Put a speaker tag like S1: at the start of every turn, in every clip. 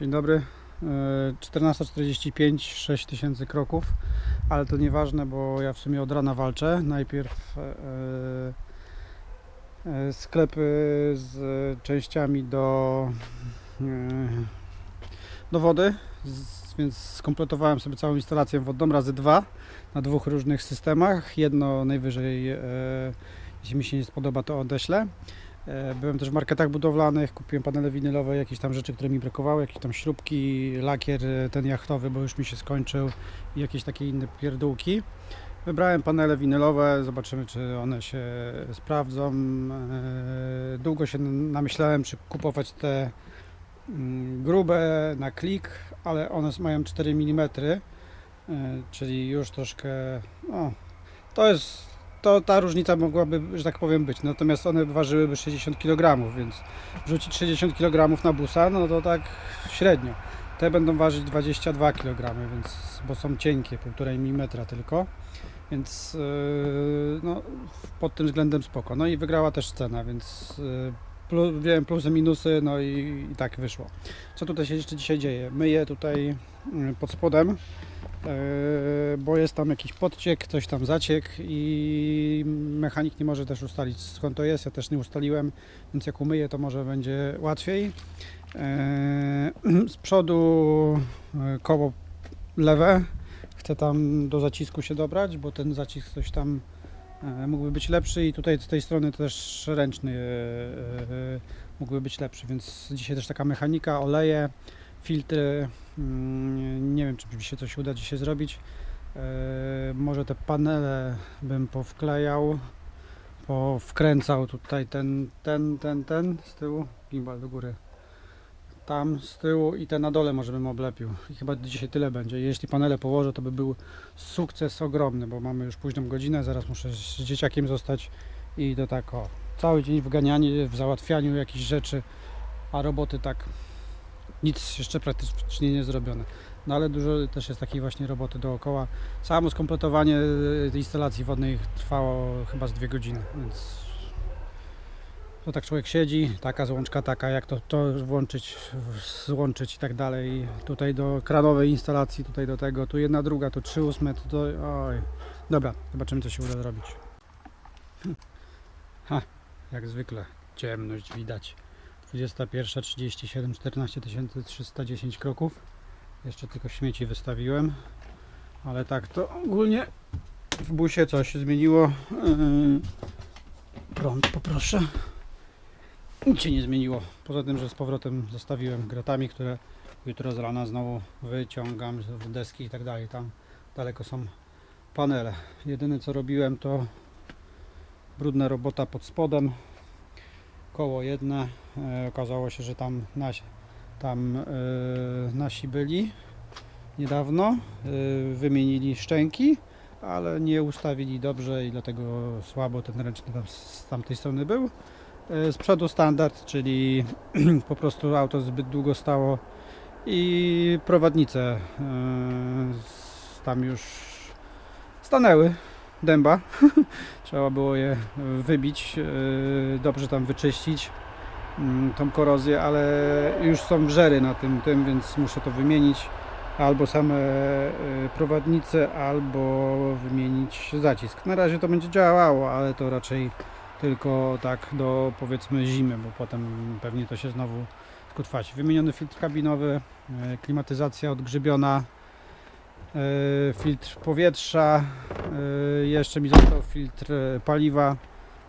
S1: Dzień dobry. E, 14.45, 6000 kroków, ale to nieważne, bo ja w sumie od rana walczę. Najpierw e, e, sklepy z częściami do, e, do wody, więc skompletowałem sobie całą instalację wodną razy dwa na dwóch różnych systemach. Jedno najwyżej, e, jeśli mi się nie spodoba, to odeślę. E, Byłem też w marketach budowlanych, kupiłem panele winylowe, jakieś tam rzeczy, które mi brakowały, jakieś tam śrubki, lakier e, ten jachtowy, bo już mi się skończył i jakieś takie inne pierdółki. Wybrałem panele winylowe, zobaczymy czy one się sprawdzą. E, Długo się namyślałem, czy kupować te mm, grube na klik, ale one mają 4 mm, czyli już troszkę, no, to jest to ta różnica mogłaby, że tak powiem, być. Natomiast one ważyłyby 60 kg, więc rzucić 60 kg na busa, no to tak średnio. Te będą ważyć 22 kg, więc, bo są cienkie, 1,5 mm tylko. Więc yy, no, pod tym względem spoko. No i wygrała też cena, więc yy, plus, wiem plusy, minusy, no i, i tak wyszło. Co tutaj się jeszcze dzisiaj dzieje? Myję tutaj yy, pod spodem bo jest tam jakiś podciek, coś tam zaciek i mechanik nie może też ustalić skąd to jest, ja też nie ustaliłem, więc jak umyję to może będzie łatwiej. Yy, Z przodu yy, koło lewe, chcę tam do zacisku się dobrać, bo ten zacisk coś tam yy, mógłby być lepszy i tutaj z tej strony też ręczny yy, mógłby być lepszy, więc dzisiaj też taka mechanika, oleje, filtry, Mm, Nie wiem, czy mi się coś uda dzisiaj zrobić. E, Może te panele bym powklejał, powkręcał tutaj ten, ten, ten, ten z tyłu, gimbal do góry. Tam z tyłu i ten na dole może bym oblepił. I chyba dzisiaj tyle będzie. Jeśli panele położę, to by był sukces ogromny, bo mamy już późną godzinę, zaraz muszę z dzieciakiem zostać i to tak o. Cały dzień w ganianiu, w załatwianiu jakichś rzeczy, a roboty tak nic jeszcze praktycznie nie zrobione. No ale dużo też jest takiej właśnie roboty dookoła. Samo skompletowanie y, instalacji wodnej trwało chyba z dwie godziny, więc to tak człowiek siedzi, taka złączka, taka, jak to, to włączyć, złączyć i tak dalej. Tutaj do kranowej instalacji, tutaj do tego, tu jedna, druga, tu trzy ósme, tu to, oj. Dobra, zobaczymy co się uda zrobić. Ha, jak zwykle, ciemność widać. 21.37, 14 310 kroków. Jeszcze tylko śmieci wystawiłem, ale tak to ogólnie w busie coś się zmieniło. Yy, Prąd poproszę. Nic się nie zmieniło. Poza tym, że z powrotem zostawiłem gratami, które jutro z rana znowu wyciągam z deski i tak dalej. Tam daleko są panele. Jedyne co robiłem to brudna robota pod spodem. Koło jedne. E, okazało się, że tam nasi, tam e, nasi byli niedawno. E, wymienili szczęki, ale nie ustawili dobrze i dlatego słabo ten ręczny tam z tamtej strony był. Z przodu standard, czyli po prostu auto zbyt długo stało i prowadnice tam już stanęły dęba. Trzeba było je wybić, e, dobrze tam wyczyścić mm, tą korozję, ale już są wrzery na tym, tym, więc muszę to wymienić. Albo same e, prowadnice, albo wymienić zacisk. Na razie to będzie działało, ale to raczej tylko tak do powiedzmy zimy, bo potem pewnie to się znowu skutwaci. Wymieniony filtr kabinowy, e, klimatyzacja odgrzybiona, filtr powietrza, e, jeszcze mi został filtr e, paliwa,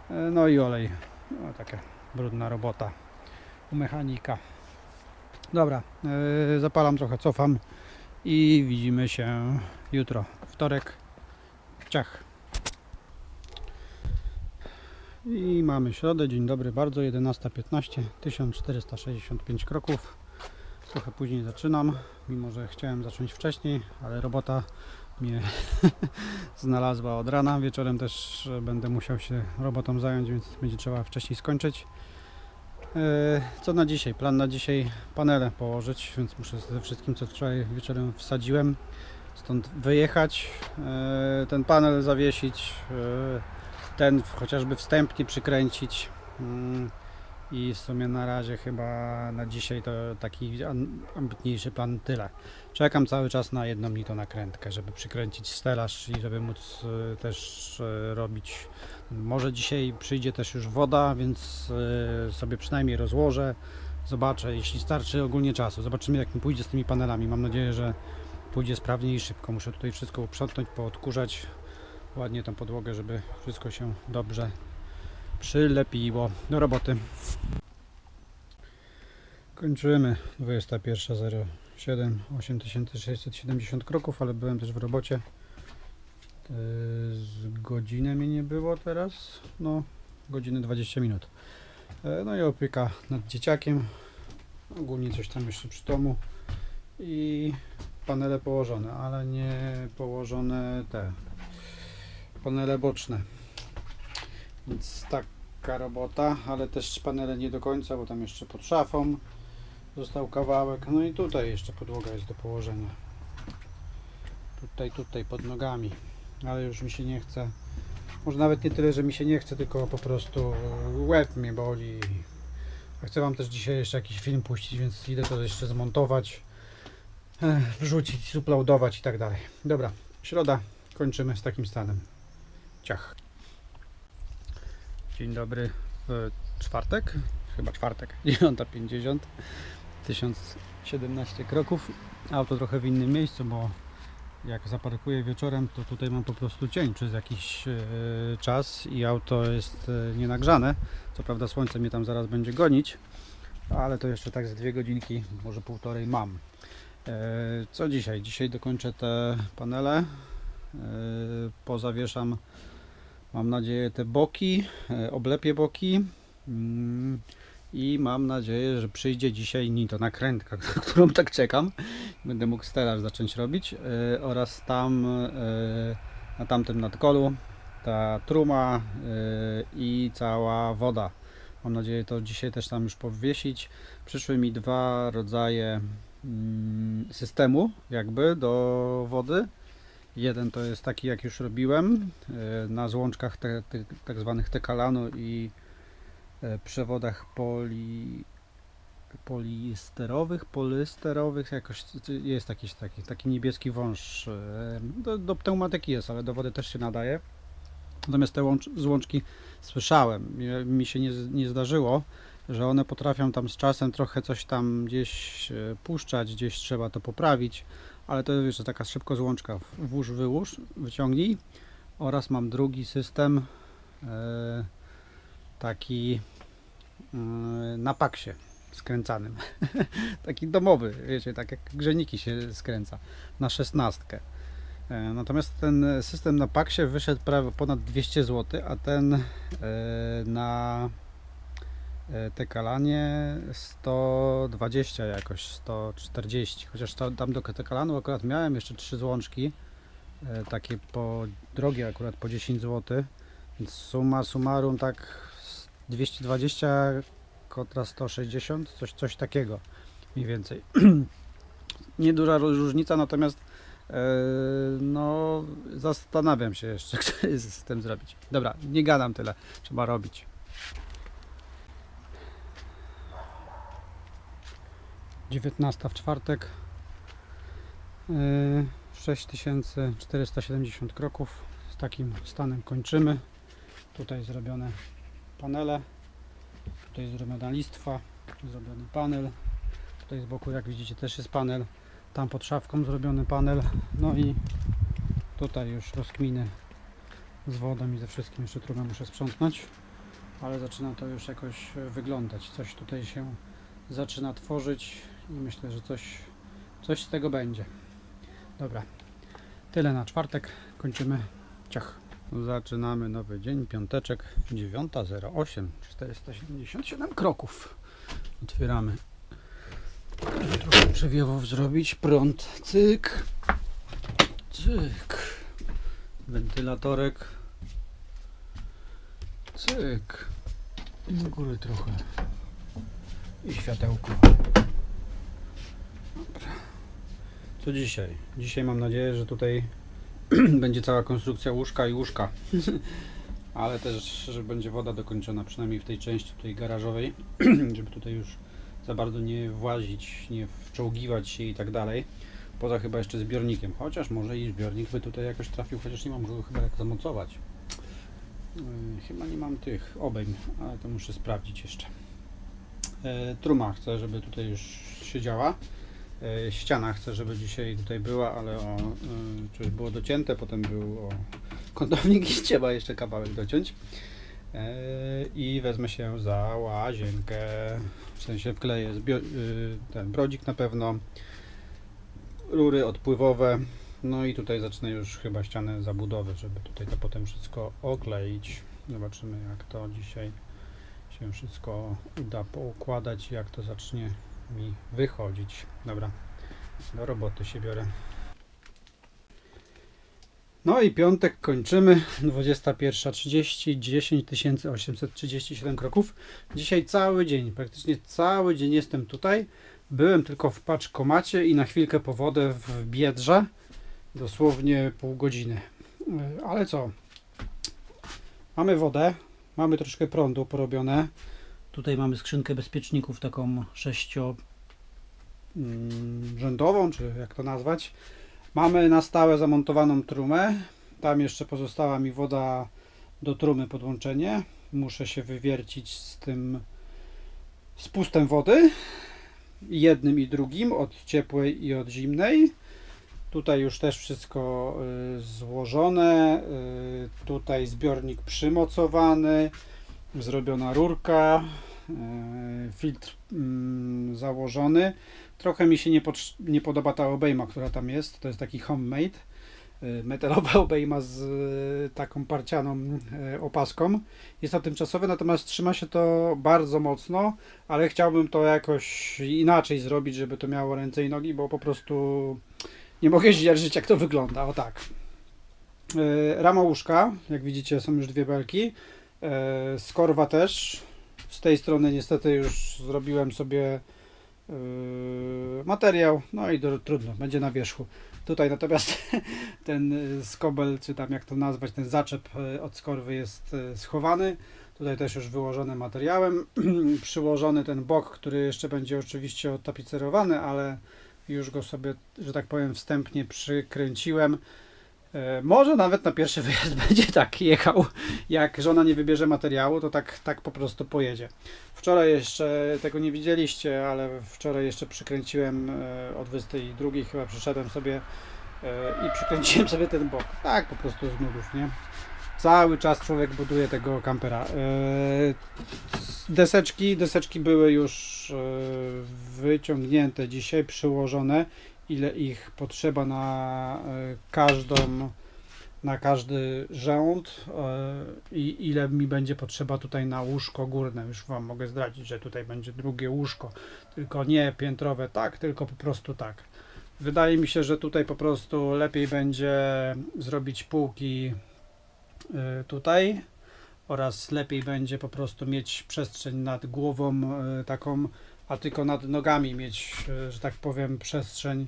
S1: e, no i olej. No, taka brudna robota u mechanika. Dobra, e, zapalam trochę, cofam i widzimy się jutro, wtorek. Ciach. I mamy środę, dzień dobry bardzo, 11.15, 1465 kroków. Trochę później zaczynam, mimo że chciałem zacząć wcześniej, ale robota mnie znalazła od rana. Wieczorem też będę musiał się robotą zająć, więc będzie trzeba wcześniej skończyć. E, Co na dzisiaj? Plan na dzisiaj panele położyć, więc muszę ze wszystkim co wczoraj wieczorem wsadziłem stąd wyjechać, e, ten panel zawiesić, e, ten chociażby wstępnie przykręcić mm, i w sumie na razie chyba na dzisiaj to taki ambitniejszy plan tyle. Czekam cały czas na jedną nito nakrętkę, żeby przykręcić stelaż i żeby móc y, też y, robić. Może dzisiaj przyjdzie też już woda, więc y, sobie przynajmniej rozłożę. Zobaczę, jeśli starczy ogólnie czasu. Zobaczymy jak mi pójdzie z tymi panelami. Mam nadzieję, że pójdzie sprawnie i szybko. Muszę tutaj wszystko uprzątnąć, poodkurzać ładnie tą podłogę, żeby wszystko się dobrze przylepiło. Do roboty. Kończymy 21.07 8670 kroków, ale byłem też w robocie. Z godzinę mnie nie było teraz. No, godziny 20 minut. E, No i opieka nad dzieciakiem. Ogólnie coś tam jeszcze przy domu. I panele położone, ale nie położone te panele boczne. Więc taka robota, ale też panele nie do końca, bo tam jeszcze pod szafą został kawałek. No i tutaj jeszcze podłoga jest do położenia. Tutaj, tutaj pod nogami, ale już mi się nie chce. Może nawet nie tyle, że mi się nie chce, tylko po prostu łeb mnie boli. A chcę Wam też dzisiaj jeszcze jakiś film puścić, więc idę to jeszcze zmontować, eh, wrzucić, uploadować i tak dalej. Dobra, środa, kończymy z takim stanem. Ciach. Dzień dobry, w czwartek, chyba czwartek, 9.50, 1017 kroków. Auto trochę w innym miejscu, bo jak zaparkuję wieczorem, to tutaj mam po prostu cień przez jakiś e, czas i auto jest e, nienagrzane. Co prawda słońce mnie tam zaraz będzie gonić, ale to jeszcze tak z dwie godzinki, może półtorej mam. E, co dzisiaj? Dzisiaj dokończę te panele, e, pozawieszam Mam nadzieję te boki, e, oblepię boki mm, i mam nadzieję, że przyjdzie dzisiaj Nito nakrętka, na którą tak czekam. Będę mógł stelaż zacząć robić e, oraz tam e, na tamtym nadkolu ta truma i cała woda. Mam nadzieję to dzisiaj też tam już powiesić. Przyszły mi dwa rodzaje mm, systemu jakby do wody. Jeden to jest taki, jak już robiłem, e, na złączkach te, te, tak zwanych Tekalano i e, przewodach poli, polisterowych, polysterowych, jakoś jest jakiś taki, taki niebieski wąż. e, Do, do pneumatyki jest, ale do wody też się nadaje. Natomiast te łącz, złączki słyszałem, mi, się nie, nie zdarzyło, że one potrafią tam z czasem trochę coś tam gdzieś puszczać, gdzieś trzeba to poprawić ale to jest taka szybko złączka. Włóż, wyłóż, wyciągnij. Oraz mam drugi system e, taki e, na paksie skręcanym. Taki domowy, wiecie, tak jak grzejniki się skręca na szesnastkę. E, natomiast ten system na paksie wyszedł prawie ponad 200 zł, a ten e, na te kalanie 120 jakoś, 140, chociaż tam do tekalanu akurat miałem jeszcze trzy złączki, e, takie po drogie akurat po 10 zł, więc summa summarum tak z 220 kontra 160, coś, coś takiego mniej więcej. Nieduża różnica, natomiast e, no zastanawiam się jeszcze, który system zrobić. Dobra, nie gadam tyle, trzeba robić. Dziewiętnasta w czwartek. Yy, 6470 kroków. Z takim stanem kończymy. Tutaj zrobione panele. Tutaj zrobiona listwa. Zrobiony panel. Tutaj z boku, jak widzicie, też jest panel. Tam pod szafką zrobiony panel. No i tutaj już rozkminy z wodą i ze wszystkim. Jeszcze trochę muszę sprzątnąć. Ale zaczyna to już jakoś wyglądać. Coś tutaj się zaczyna tworzyć i myślę, że coś, coś z tego będzie. Dobra, tyle na czwartek. Kończymy. Ciach. Zaczynamy nowy dzień, piąteczek, 9.08, 477 kroków. Otwieramy. Trochę przewiewów zrobić. Prąd, cyk, cyk. Wentylatorek, cyk. I góry trochę. I światełko. Co dzisiaj? Dzisiaj mam nadzieję, że tutaj będzie cała konstrukcja łóżka i łóżka. ale też, że będzie woda dokończona, przynajmniej w tej części tutaj garażowej, żeby tutaj już za bardzo nie włazić, nie wczołgiwać się i tak dalej. Poza chyba jeszcze zbiornikiem, chociaż może i zbiornik by tutaj jakoś trafił, chociaż nie mam go chyba jak zamocować. Yy, Chyba nie mam tych obejm, ale to muszę sprawdzić jeszcze. E, Truma chcę, żeby tutaj już siedziała. E, Ściana chcę, żeby dzisiaj tutaj była, ale o, y, coś było docięte, potem był o, kątownik i trzeba jeszcze kawałek dociąć. E, I wezmę się za łazienkę, w sensie wkleję ten brodzik na pewno, rury odpływowe, no i tutaj zacznę już chyba ścianę zabudowy, żeby tutaj to potem wszystko okleić. Zobaczymy jak to dzisiaj się wszystko uda poukładać, jak to zacznie mi wychodzić. Dobra, do roboty się biorę. No i piątek kończymy. 21.30, 10 837 kroków. Dzisiaj cały dzień, praktycznie cały dzień jestem tutaj. Byłem tylko w paczkomacie i na chwilkę po wodę w Biedrze. Dosłownie pół godziny. Yy, Ale co? Mamy wodę, mamy troszkę prądu porobione. Tutaj mamy skrzynkę bezpieczników, taką sześciorzędową, czy jak to nazwać. Mamy na stałe zamontowaną trumę. Tam jeszcze pozostała mi woda do trumy podłączenie. Muszę się wywiercić z tym spustem wody. Jednym i drugim, od ciepłej i od zimnej. Tutaj już też wszystko y, złożone. Y, tutaj zbiornik przymocowany, zrobiona rurka, y, filtr mm, założony. Trochę mi się nie, pod, nie podoba ta obejma, która tam jest. To jest taki homemade. y, Metalowa obejma z y, taką parcianą opaską. Jest to tymczasowe, natomiast trzyma się to bardzo mocno, ale chciałbym to jakoś inaczej zrobić, żeby to miało ręce i nogi, bo po prostu nie mogę zdzierżyć jak to wygląda. O tak. Rama łóżka, jak widzicie są już dwie belki. Skorwa też. Z tej strony niestety już zrobiłem sobie y, materiał, no i do, trudno, będzie na wierzchu. Tutaj natomiast ten y, skobel, czy tam jak to nazwać, ten zaczep od skorwy jest schowany. Tutaj też już wyłożony materiałem. Przyłożony ten bok, który jeszcze będzie oczywiście odtapicerowany, ale już go sobie, że tak powiem, wstępnie przykręciłem. E, Może nawet na pierwszy wyjazd będzie tak jechał. Jak żona nie wybierze materiału, to tak, tak po prostu pojedzie. Wczoraj jeszcze tego nie widzieliście, ale wczoraj jeszcze przykręciłem e, o 22 chyba przyszedłem sobie e, i przykręciłem sobie ten bok. Tak po prostu z nudów, nie? Cały czas człowiek buduje tego kampera. Deseczki, deseczki były już wyciągnięte dzisiaj, przyłożone. Ile ich potrzeba na e, każdą, na każdy rząd e, i ile mi będzie potrzeba tutaj na łóżko górne. Już Wam mogę zdradzić, że tutaj będzie drugie łóżko, tylko nie piętrowe, tak, tylko po prostu tak. Wydaje mi się, że tutaj po prostu lepiej będzie zrobić półki y, tutaj oraz lepiej będzie po prostu mieć przestrzeń nad głową taką, a tylko nad nogami mieć, y, że tak powiem, przestrzeń,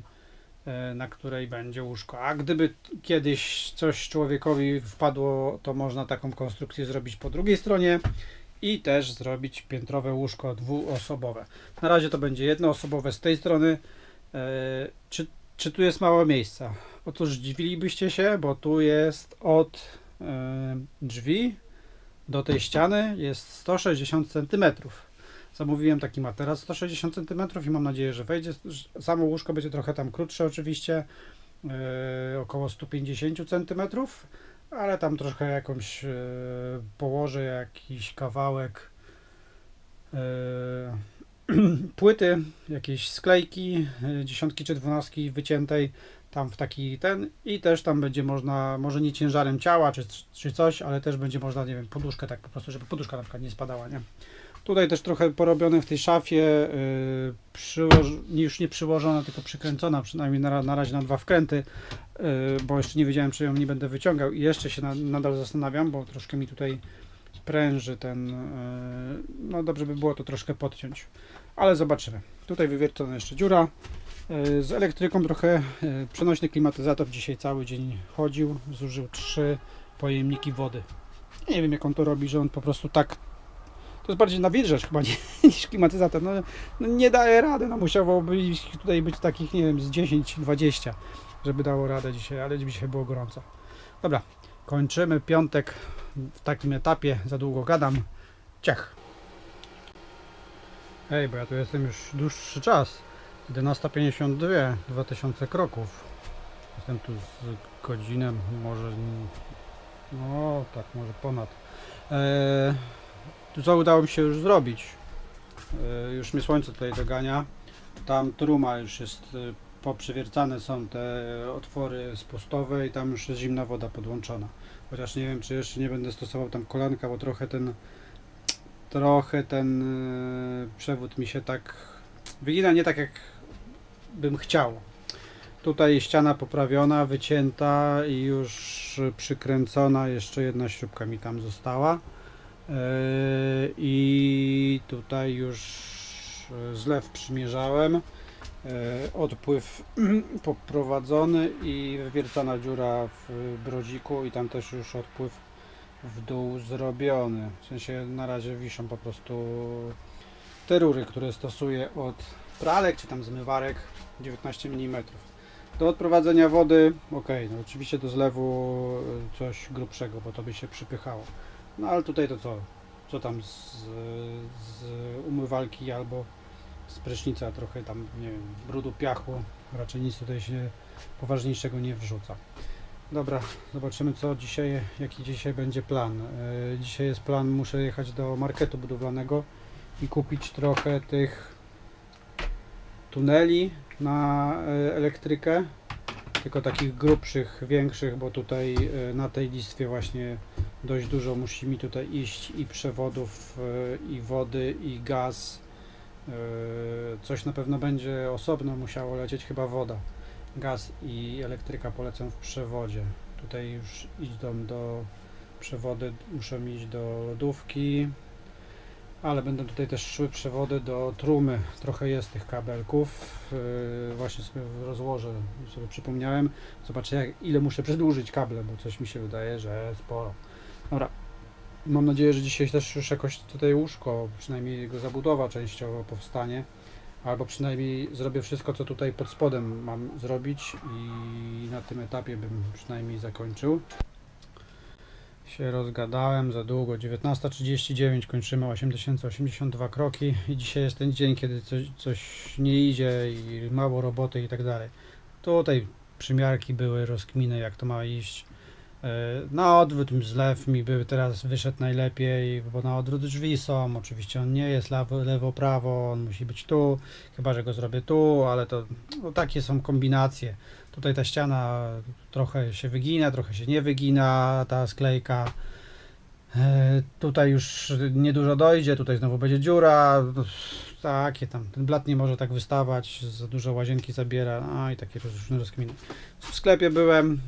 S1: y, na której będzie łóżko. A gdyby kiedyś coś człowiekowi wpadło, to można taką konstrukcję zrobić po drugiej stronie i też zrobić piętrowe łóżko dwuosobowe. Na razie to będzie jednoosobowe z tej strony. Y, Czy, czy tu jest mało miejsca? Otóż dziwilibyście się, bo tu jest od drzwi do tej ściany jest 160 cm. Zamówiłem taki materac 160 cm i mam nadzieję, że wejdzie. Samo łóżko będzie trochę tam krótsze oczywiście, yy, około 150 cm, ale tam trochę jakąś yy, położę jakiś kawałek yy, płyty, jakieś sklejki, yy, dziesiątki czy dwunastki wyciętej tam w taki ten i też tam będzie można, może nie ciężarem ciała czy, czy coś, ale też będzie można, nie wiem, poduszkę tak po prostu, żeby poduszka na przykład nie spadała, nie? Tutaj też trochę porobione w tej szafie, yy, już nie przyłożona, tylko przykręcona, przynajmniej na, na razie na dwa wkręty, yy, bo jeszcze nie wiedziałem, czy ją nie będę wyciągał i jeszcze się na, nadal zastanawiam, bo troszkę mi tutaj pręży ten, yy, no dobrze by było to troszkę podciąć, ale zobaczymy. Tutaj wywiercona jeszcze dziura, z elektryką trochę, yy, przenośny klimatyzator dzisiaj cały dzień chodził, zużył trzy pojemniki wody. Nie wiem jak on to robi, że on po prostu tak. To jest bardziej nawilżacz chyba nie, niż klimatyzator. No, no nie daje rady. No musiałoby tutaj być takich, nie wiem, z 10-20, żeby dało radę dzisiaj, ale dzisiaj było gorąco. Dobra, kończymy piątek w takim etapie. Za długo gadam. Ciach. Ej, bo ja tu jestem już dłuższy czas. 11.52, 2000 kroków. Jestem tu z godzinę, może. No, tak, może ponad. Eee, co udało mi się już zrobić? Eee, już mnie słońce tutaj dogania. Tam truma już jest e, poprzewiercane są te otwory spustowe i tam już jest zimna woda podłączona. Chociaż nie wiem, czy jeszcze nie będę stosował tam kolanka, bo trochę ten trochę ten e, przewód mi się tak wygina nie tak jak bym chciał. Tutaj ściana poprawiona, wycięta i już przykręcona. Jeszcze jedna śrubka mi tam została. Yy, I tutaj już e, zlew przymierzałem. Yy, Odpływ poprowadzony i wywiercona dziura w brodziku i tam też już odpływ w dół zrobiony. W sensie na razie wiszą po prostu te rury, które stosuję od pralek czy tam zmywarek 19 mm. Do odprowadzenia wody, ok, no oczywiście do zlewu y, coś grubszego, bo to by się przypychało. No ale tutaj to co? Co tam z, z umywalki albo z prysznica trochę tam, nie wiem, brudu, piachu. Raczej nic tutaj się poważniejszego nie wrzuca. Dobra, zobaczymy co dzisiaj, jaki dzisiaj będzie plan. Yy, Dzisiaj jest plan, muszę jechać do marketu budowlanego i kupić trochę tych tuneli na e, elektrykę, tylko takich grubszych, większych, bo tutaj e, na tej listwie właśnie dość dużo musi mi tutaj iść i przewodów, e, i wody, i gaz. Coś na pewno będzie osobno musiało lecieć, chyba woda. Gaz i elektryka polecą w przewodzie. Tutaj już idą do przewody, muszą iść do lodówki, ale będą tutaj też szły przewody do trumy. Trochę jest tych kabelków. Yy, właśnie sobie rozłożę, sobie przypomniałem. Zobaczę jak, ile muszę przedłużyć kable, bo coś mi się wydaje, że sporo. Dobra. Mam nadzieję, że dzisiaj też już jakoś tutaj łóżko, przynajmniej jego zabudowa częściowo powstanie. Albo przynajmniej zrobię wszystko, co tutaj pod spodem mam zrobić i na tym etapie bym przynajmniej zakończył się rozgadałem za długo. 19.39 kończymy 8082 kroki i dzisiaj jest ten dzień, kiedy coś, coś nie idzie i mało roboty i tak dalej. Tutaj przymiarki były, rozkminy jak to ma iść. E, Na odwrót zlew mi by teraz wyszedł najlepiej, bo na odwrót drzwi są. Oczywiście on nie jest lewo, lewo prawo, on musi być tu, chyba że go zrobię tu, ale to no, takie są kombinacje. Tutaj ta ściana trochę się wygina, trochę się nie wygina, ta sklejka. E, Tutaj już niedużo dojdzie, tutaj znowu będzie dziura. Takie tam, ten blat nie może tak wystawać, za dużo łazienki zabiera, no i takie różne rozkminy. W sklepie byłem,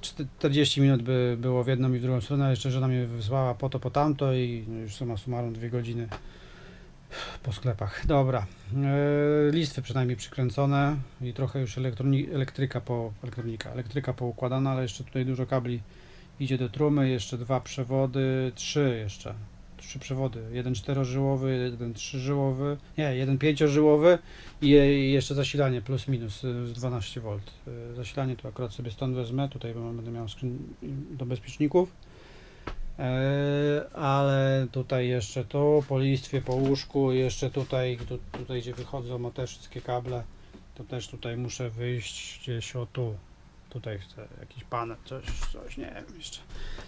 S1: 40 minut by było w jedną i w drugą stronę, jeszcze żona mnie wysłała po to, po tamto i no już suma summarum dwie godziny po sklepach. Dobra, e, listwy przynajmniej przykręcone i trochę już elektroni- elektryka po elektronika, elektryka poukładana, ale jeszcze tutaj dużo kabli idzie do trumy, jeszcze dwa przewody, trzy jeszcze. Trzy przewody, jeden czterożyłowy, jeden trzyżyłowy, nie, jeden pięciożyłowy i jeszcze zasilanie plus minus y, z 12 V. Y, Zasilanie to akurat sobie stąd wezmę, tutaj będę miał skrzyn do bezpieczników. E, ale tutaj jeszcze to po listwie, po łóżku, jeszcze tutaj, tu, tutaj gdzie wychodzą te wszystkie kable, to też tutaj muszę wyjść gdzieś o tu. Tutaj chcę jakiś panel, coś, coś, nie wiem jeszcze.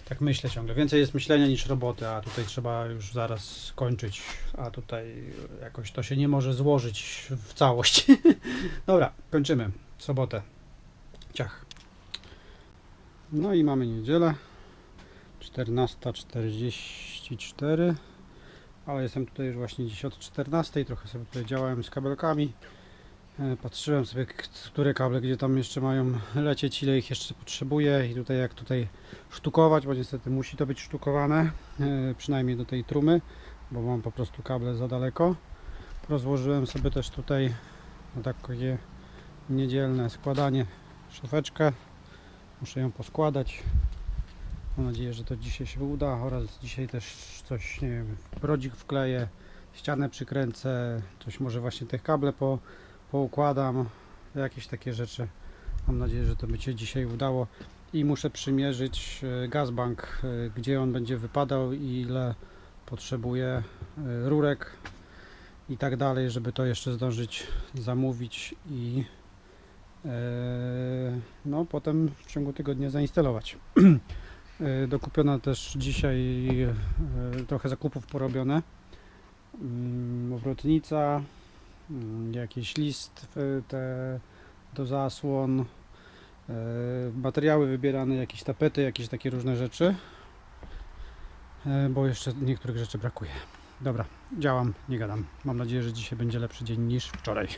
S1: Tak myślę ciągle. Więcej jest myślenia niż roboty, a tutaj trzeba już zaraz skończyć, a tutaj jakoś to się nie może złożyć w całość. Dobra, kończymy. Sobotę. Ciach. No i mamy niedzielę. 14.44 ale jestem tutaj już właśnie dziś od 14 trochę sobie tutaj działałem z kabelkami patrzyłem sobie które kable gdzie tam jeszcze mają lecieć ile ich jeszcze potrzebuję i tutaj jak tutaj sztukować bo niestety musi to być sztukowane e, przynajmniej do tej trumy bo mam po prostu kable za daleko. Rozłożyłem sobie też tutaj na takie niedzielne składanie szafeczkę. Muszę ją poskładać. Mam nadzieję, że to dzisiaj się uda oraz dzisiaj też coś, nie wiem, brodzik wkleję, ścianę przykręcę, coś może właśnie te kable po, poukładam, jakieś takie rzeczy. Mam nadzieję, że to by się dzisiaj udało i muszę przymierzyć e, gazbank, e, gdzie on będzie wypadał i ile potrzebuje e, rurek i tak dalej, żeby to jeszcze zdążyć zamówić i no potem w ciągu tygodnia zainstalować. Dokupiona też dzisiaj trochę zakupów porobione. Mm, Obrotnica, mm, jakiś list e, te do zasłon, e, materiały wybierane, jakieś tapety, jakieś takie różne rzeczy, e, bo jeszcze niektórych rzeczy brakuje. Dobra, działam, nie gadam. Mam nadzieję, że dzisiaj będzie lepszy dzień niż wczoraj.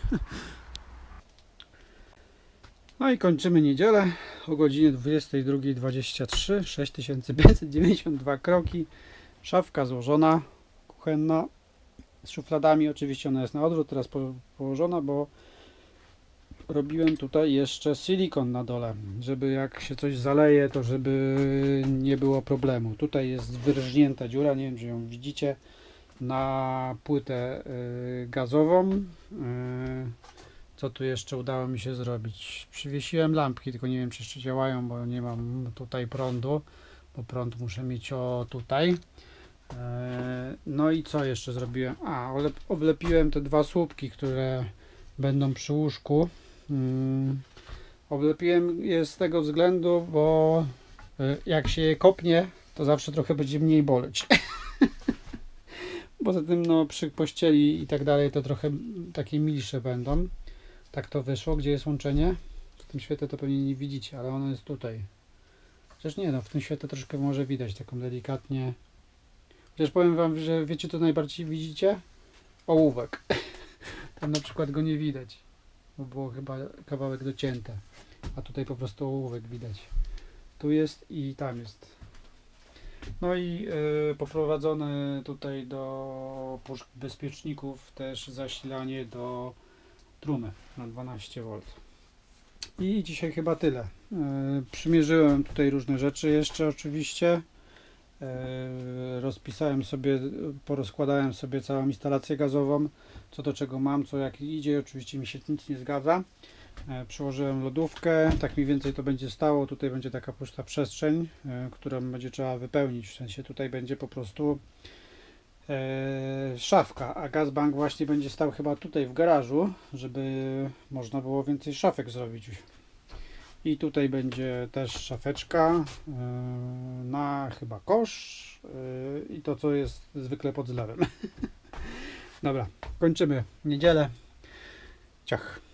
S1: No i kończymy niedzielę o godzinie 22.23, 6592 kroki, szafka złożona, kuchenna, z szufladami, oczywiście ona jest na odwrót teraz po, położona, bo robiłem tutaj jeszcze silikon na dole, żeby jak się coś zaleje, to żeby nie było problemu. Tutaj jest wyrżnięta dziura, nie wiem czy ją widzicie, na płytę y, gazową. Y, co tu jeszcze udało mi się zrobić? Przywiesiłem lampki, tylko nie wiem czy jeszcze działają, bo nie mam tutaj prądu, bo prąd muszę mieć o tutaj. E, No i co jeszcze zrobiłem? A, oblepiłem te dwa słupki, które będą przy łóżku. Mm, Oblepiłem je z tego względu, bo e, jak się je kopnie, to zawsze trochę będzie mniej boleć. Poza tym, no, przy pościeli i tak dalej, to trochę takie milsze będą. Tak to wyszło. Gdzie jest łączenie? W tym świetle to pewnie nie widzicie, ale ono jest tutaj. Chociaż nie, no, w tym świetle troszkę może widać, taką delikatnie. Chociaż powiem wam, że wiecie, to najbardziej widzicie? Ołówek. Tam na przykład go nie widać, bo było chyba kawałek docięte. A tutaj po prostu ołówek widać. Tu jest i tam jest. No i y, poprowadzone tutaj do bezpieczników też zasilanie do trumy na 12V. I dzisiaj chyba tyle. Y, przymierzyłem tutaj różne rzeczy jeszcze oczywiście. E, rozpisałem sobie, porozkładałem sobie całą instalację gazową, co do czego mam, co jak idzie, oczywiście mi się nic nie zgadza. E, Przyłożyłem lodówkę, tak mniej więcej to będzie stało, tutaj będzie taka pusta przestrzeń, e, którą będzie trzeba wypełnić, w sensie tutaj będzie po prostu szafka, a gazbank właśnie będzie stał chyba tutaj w garażu, żeby można było więcej szafek zrobić. I tutaj będzie też szafeczka yy, na chyba kosz yy, i to co jest zwykle pod zlewem. Dobra, kończymy niedzielę. Ciach.